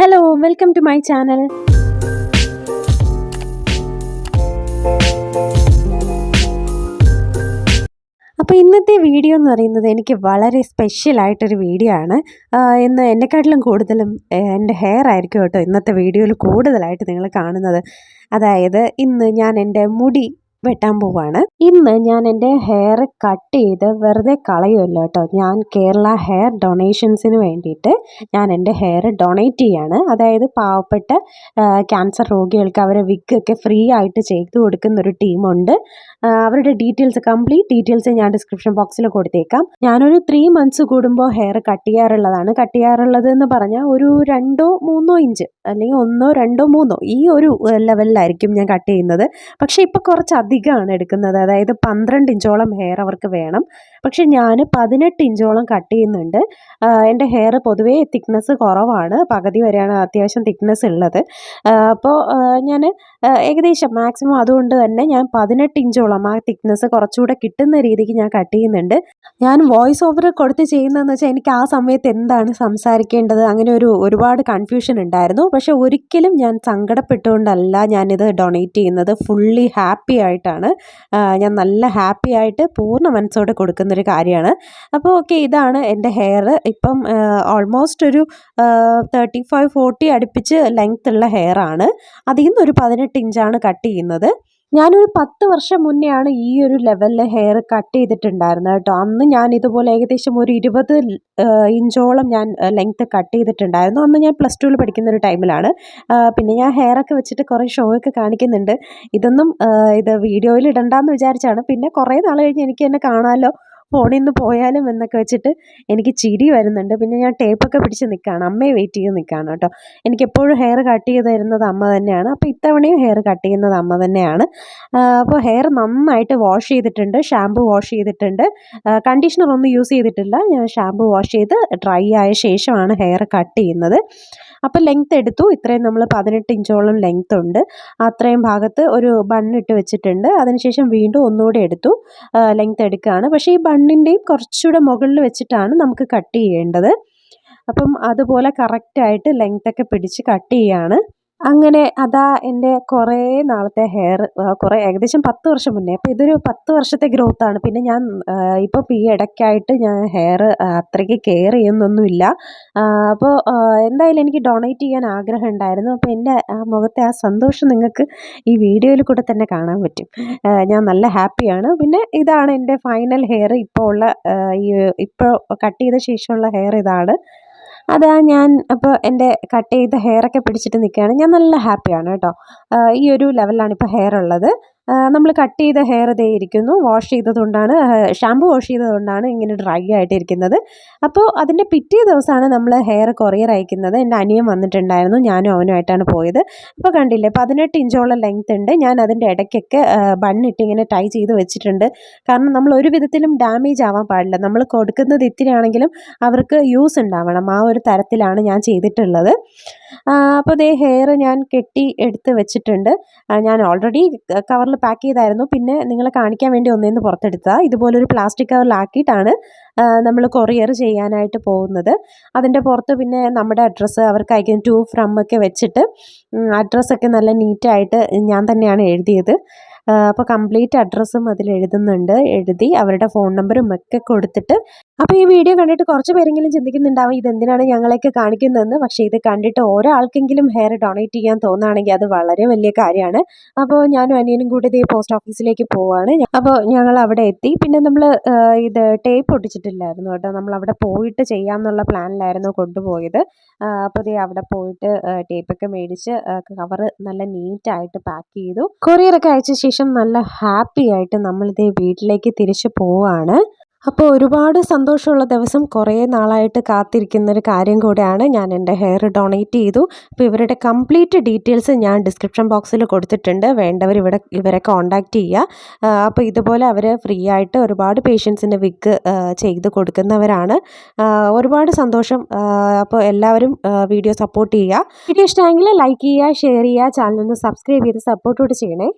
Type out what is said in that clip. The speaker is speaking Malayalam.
Hello welcome to my channel അപ്പോൾ ഇന്നത്തെ വീഡിയോ എന്ന് പറയുന്നത് എനിക്ക് വളരെ സ്പെഷ്യൽ ആയിട്ടൊരു വീഡിയോ ആണ്. ഇന്ന് എന്നെക്കാട്ടിലും കൂടുതലും എന്റെ ഹെയർ ആയിരിക്കും കേട്ടോ ഇന്നത്തെ വീഡിയോയിൽ കൂടുതലായിട്ട് നിങ്ങൾ കാണുന്നത്. അതായത് ഇന്ന് ഞാൻ എന്റെ മുടി വെട്ടാൻ പോവാണ്. ഇന്ന് ഞാൻ എന്റെ ഹെയർ കട്ട് ചെയ്ത് വെറുതെ കളയുമല്ലോ കേട്ടോ. ഞാൻ കേരള ഹെയർ ഡൊണേഷൻസിന് വേണ്ടിയിട്ട് ഞാൻ എന്റെ ഹെയർ ഡൊണേറ്റ് ചെയ്യാണ്. അതായത് പാവപ്പെട്ട ക്യാൻസർ രോഗികൾക്ക് അവരെ വിഗ് ഒക്കെ ഫ്രീ ആയിട്ട് ചെയ്തു കൊടുക്കുന്ന ഒരു ടീമുണ്ട് അവരുടെ ഡീറ്റെയിൽസ് കംപ്ലീറ്റ് ഡീറ്റെയിൽസ് ഞാൻ ഡിസ്ക്രിപ്ഷൻ ബോക്സിൽ കൊടുത്തേക്കാം. ഞാനൊരു ത്രീ മന്ത്സ് കൂടുമ്പോൾ ഹെയർ കട്ട് ചെയ്യാറുള്ളതാണ്. കട്ട് ചെയ്യാറുള്ളത് എന്ന് പറഞ്ഞാൽ ഒരു രണ്ടോ മൂന്നോ ഇഞ്ച് അല്ലെങ്കിൽ ഒന്നോ രണ്ടോ മൂന്നോ ഈ ഒരു ലെവലിലായിരിക്കും ഞാൻ കട്ട് ചെയ്യുന്നത്. പക്ഷേ ഇപ്പോൾ കുറച്ച് അധികമാണ് എടുക്കുന്നത്. അതായത് പന്ത്രണ്ട് ഇഞ്ചോളം ഹെയർ അവർക്ക് വേണം. പക്ഷേ ഞാൻ പതിനെട്ട് ഇഞ്ചോളം കട്ട് ചെയ്യുന്നുണ്ട്. എന്റെ ഹെയർ പൊതുവേ തിക്നെസ് കുറവാണ്. പകുതി വരെയാണ് അത്യാവശ്യം തിക്നെസ് ഉള്ളത്. അപ്പോൾ ഞാൻ ഏകദേശം മാക്സിമം അതുകൊണ്ട് തന്നെ ഞാൻ പതിനെട്ട് ഇഞ്ചോളം ആ തിക്നെസ് കുറച്ചുകൂടെ കിട്ടുന്ന രീതിക്ക് ഞാൻ കട്ട് ചെയ്യുന്നുണ്ട്. ഞാൻ വോയിസ് ഓവർ കൊടുത്ത് ചെയ്യുന്നതെന്ന് വെച്ചാൽ എനിക്ക് ആ സമയത്ത് എന്താണ് സംസാരിക്കേണ്ടത്? അങ്ങനെ ഒരു ഒരുപാട് കൺഫ്യൂഷൻ ഉണ്ടായിരുന്നു. പക്ഷെ ഒരിക്കലും ഞാൻ സങ്കടപ്പെട്ടുകൊണ്ടല്ല ഞാനിത് ഡൊണേറ്റ് ചെയ്യുന്നത്. ഫുള്ളി ഹാപ്പി ആയിട്ടാണ്. ഞാൻ നല്ല ഹാപ്പി ആയിട്ട് പൂർണ മനസ്സോടെ കൊടുക്കുന്നൊരു കാര്യമാണ്. അപ്പോൾ ഓക്കെ ഇതാണ് എന്റെ ഹെയർ ഇപ്പം ഓൾമോസ്റ്റ് ഒരു തേർട്ടി ഫൈവ് ഫോർട്ടി അടുപ്പിച്ച് ലെങ്ത് ഉള്ള ഹെയർ ആണ്. അതിൽ നിന്ന് ഒരു പതിനെട്ട് ഇഞ്ചാണ് കട്ട് ചെയ്യുന്നത്. ഞാനൊരു പത്ത് വർഷം മുന്നെയാണ് ഈ ഒരു ലെവലിൽ ഹെയർ കട്ട് ചെയ്തിട്ടുണ്ടായിരുന്നത് കേട്ടോ. അന്ന് ഞാൻ ഇതുപോലെ ഏകദേശം ഒരു ഇരുപത് ഇഞ്ചോളം ഞാൻ ലെങ്ത്ത് കട്ട് ചെയ്തിട്ടുണ്ടായിരുന്നു. അന്ന് ഞാൻ പ്ലസ് ടുവിൽ പഠിക്കുന്ന ഒരു ടൈമിലാണ് പിന്നെ ഞാൻ ഹെയർ ഒക്കെ വെച്ചിട്ട് കുറേ ഷോ ഒക്കെ കാണിക്കുന്നുണ്ട്. ഇതൊന്നും ഇത് വീഡിയോയിൽ ഇടണ്ടെന്ന് വിചാരിച്ചാണ്. പിന്നെ കുറേ നാൾ കഴിഞ്ഞ് എനിക്ക് എന്നെ കാണാമല്ലോ ഫോണിൽ നിന്ന് പോയാലും എന്നൊക്കെ വെച്ചിട്ട് എനിക്ക് ചിരി വരുന്നുണ്ട്. പിന്നെ ഞാൻ ടേപ്പൊക്കെ പിടിച്ച് നിൽക്കുകയാണ് അമ്മയെ വെയിറ്റ് ചെയ്ത് നിൽക്കുകയാണ് കേട്ടോ. എനിക്ക് എപ്പോഴും ഹെയർ കട്ട് ചെയ്ത് തരുന്നത് അമ്മ തന്നെയാണ്. അപ്പോൾ ഇത്തവണയും ഹെയർ കട്ട് ചെയ്യുന്നത് അമ്മ തന്നെയാണ്. അപ്പോൾ ഹെയർ നന്നായിട്ട് വാഷ് ചെയ്തിട്ടുണ്ട്. ഷാമ്പു വാഷ് ചെയ്തിട്ടുണ്ട്. കണ്ടീഷണർ ഒന്നും യൂസ് ചെയ്തിട്ടില്ല. ഞാൻ ഷാമ്പു വാഷ് ചെയ്ത് ഡ്രൈ ആയ ശേഷമാണ് ഹെയർ കട്ട് ചെയ്യുന്നത്. അപ്പോൾ ലെങ്ത് എടുത്തു. ഇത്രയും നമ്മൾ പതിനെട്ട് ഇഞ്ചോളം ലെങ്ത് ഉണ്ട്. അത്രയും ഭാഗത്ത് ഒരു ബണ്ണിട്ട് വെച്ചിട്ടുണ്ട്. അതിനുശേഷം വീണ്ടും ഒന്നുകൂടെ എടുത്തു. ലെങ്ത് എടുക്കുകയാണ്. പക്ഷേ ഈ ബണ്ണിന്റെയും കുറച്ചുകൂടെ മുകളിൽ വെച്ചിട്ടാണ് നമുക്ക് കട്ട് ചെയ്യേണ്ടത്. അപ്പം അതുപോലെ കറക്റ്റായിട്ട് ലെങ്ത്തൊക്കെ പിടിച്ച് കട്ട് ചെയ്യാണ്. അങ്ങനെ അതാ എന്റെ കുറേ നാളത്തെ ഹെയർ കുറേ ഏകദേശം പത്ത് വർഷം മുന്നേ. അപ്പോൾ ഇതൊരു പത്ത് വർഷത്തെ ഗ്രോത്ത് ആണ്. പിന്നെ ഞാൻ ഇപ്പോൾ ഈ ഇടയ്ക്കായിട്ട് ഞാൻ ഹെയർ അത്രയ്ക്ക് കെയർ ചെയ്യുന്നൊന്നുമില്ല. അപ്പോൾ എന്തായാലും എനിക്ക് ഡൊണേറ്റ് ചെയ്യാൻ ആഗ്രഹം ഉണ്ടായിരുന്നു അപ്പോൾ എന്റെ മുഖത്തെ ആ സന്തോഷം നിങ്ങൾക്ക് ഈ വീഡിയോയിൽ കൂടെ തന്നെ കാണാൻ പറ്റും. ഞാൻ നല്ല ഹാപ്പിയാണ് പിന്നെ ഇതാണ് എന്റെ ഫൈനൽ ഹെയർ ഇപ്പോൾ ഉള്ള ഈ ഇപ്പോൾ കട്ട് ചെയ്ത ശേഷമുള്ള ഹെയർ ഇതാണ്. അതാ ഞാൻ അപ്പോൾ എന്റെ കട്ട് ചെയ്ത ഹെയറൊക്കെ പിടിച്ചിട്ട് നിൽക്കുകയാണ്. ഞാൻ നല്ല ഹാപ്പിയാണ് കേട്ടോ. ഈ ഒരു ലെവലിലാണ് ഇപ്പോൾ ഹെയർ ഉള്ളത്. നമ്മൾ കട്ട് ചെയ്ത ഹെയർ ഇതേ ഇരിക്കുന്നു. വാഷ് ചെയ്തതുകൊണ്ടാണ് ഷാമ്പു വാഷ് ചെയ്തതുകൊണ്ടാണ് ഇങ്ങനെ ഡ്രൈ ആയിട്ടിരിക്കുന്നത്. അപ്പോൾ അതിന്റെ പിറ്റേ ദിവസമാണ് നമ്മൾ ഹെയർ കൊറിയർ അയക്കുന്നത്. എന്റെ അനിയൻ വന്നിട്ടുണ്ടായിരുന്നു. ഞാനും അവനുമായിട്ടാണ് പോയത്. അപ്പോൾ കണ്ടില്ലേ പതിനെട്ട് ഇഞ്ചോളം ലെങ്ത് ഉണ്ട്. ഞാൻ അതിന്റെ ഇടയ്ക്കൊക്കെ ബണ്ണിട്ട് ഇങ്ങനെ ടൈ ചെയ്ത് വെച്ചിട്ടുണ്ട്. കാരണം നമ്മൾ ഒരു വിധത്തിലും ഡാമേജ് ആവാൻ പാടില്ല. നമ്മൾ കൊടുക്കുന്നത് ഇത്തിരി ആണെങ്കിലും അവർക്ക് യൂസ് ഉണ്ടാവണം. ആ ഒരു തരത്തിലാണ് ഞാൻ ചെയ്തിട്ടുള്ളത്. അപ്പോൾ ദേ ഹെയർ ഞാൻ കെട്ടി എടുത്ത് വെച്ചിട്ടുണ്ട്. ഞാൻ ഓൾറെഡി കവറിൽ പാക്ക് ചെയ്തായിരുന്നു. പിന്നെ നിങ്ങളെ കാണിക്കാൻ വേണ്ടി ഒന്നേന്ന് പുറത്തെടുത്തതാണ് ഇതുപോലൊരു പ്ലാസ്റ്റിക് കവറിലാക്കിയിട്ടാണ് നമ്മൾ കൊറിയർ ചെയ്യാനായിട്ട് പോകുന്നത്. അതിന്റെ പുറത്ത് പിന്നെ നമ്മുടെ അഡ്രസ്സ് അവർക്ക് അയക്കുന്ന ടു ഫ്രം ഒക്കെ വെച്ചിട്ട് അഡ്രസ്സൊക്കെ നല്ല നീറ്റായിട്ട് ഞാൻ തന്നെയാണ് എഴുതിയത്. അപ്പോൾ കംപ്ലീറ്റ് അഡ്രസ്സും അതിൽ എഴുതുന്നുണ്ട്. എഴുതി അവരുടെ ഫോൺ നമ്പറും ഒക്കെ കൊടുത്തിട്ട് അപ്പോൾ ഈ വീഡിയോ കണ്ടിട്ട് കുറച്ച് പേരെങ്കിലും ചിന്തിക്കുന്നുണ്ടാവും ഇതെന്തിനാണ് ഞങ്ങളെയൊക്കെ കാണിക്കുന്നതെന്ന്. പക്ഷേ ഇത് കണ്ടിട്ട് ഒരാൾക്കെങ്കിലും ഹെയർ ഡൊണേറ്റ് ചെയ്യാൻ തോന്നുകയാണെങ്കിൽ അത് വളരെ വലിയ കാര്യമാണ്. അപ്പോൾ ഞാനും അനിയനും കൂടി ഇതേ പോസ്റ്റ് ഓഫീസിലേക്ക് പോവാണ്. അപ്പോൾ ഞങ്ങൾ അവിടെ എത്തി. പിന്നെ നമ്മൾ ഇത് ടേപ്പ് ഒട്ടിച്ചിട്ടില്ലായിരുന്നു കേട്ടോ. നമ്മൾ അവിടെ പോയിട്ട് ചെയ്യാം എന്നുള്ള പ്ലാനിലായിരുന്നു കൊണ്ടുപോയത് അപ്പോൾ ഇതേ അവിടെ പോയിട്ട് ടേപ്പൊക്കെ മേടിച്ച് കവർ നല്ല നീറ്റായിട്ട് പാക്ക് ചെയ്തു. കൊറിയറൊക്കെ അയച്ച ശേഷം നല്ല ഹാപ്പി ആയിട്ട് നമ്മളിതേ വീട്ടിലേക്ക് തിരിച്ചു പോവാണ്. അപ്പോൾ ഒരുപാട് സന്തോഷമുള്ള ദിവസം കുറേ നാളായിട്ട് കാത്തിരിക്കുന്ന ഒരു കാര്യം കൂടെയാണ് ഞാൻ എന്റെ ഹെയർ ഡൊണേറ്റ് ചെയ്തു. അപ്പോൾ ഇവരുടെ കംപ്ലീറ്റ് ഡീറ്റെയിൽസ് ഞാൻ ഡിസ്ക്രിപ്ഷൻ ബോക്സിൽ കൊടുത്തിട്ടുണ്ട്. വേണ്ടവർ ഇവിടെ ഇവരെ കോൺടാക്റ്റ് ചെയ്യുക. അപ്പോൾ ഇതുപോലെ അവർ ഫ്രീ ആയിട്ട് ഒരുപാട് പേഷ്യൻസിന്റെ വിഗ് ചെയ്ത് കൊടുക്കുന്നവരാണ്. ഒരുപാട് സന്തോഷം. അപ്പോൾ എല്ലാവരും വീഡിയോ സപ്പോർട്ട് ചെയ്യുക. വീഡിയോ ഇഷ്ടമെങ്കിൽ ലൈക്ക് ചെയ്യുക ഷെയർ ചെയ്യുക ചാനൽ ഒന്ന് സബ്സ്ക്രൈബ് ചെയ്ത് സപ്പോർട്ട് കൂടി ചെയ്യണേ.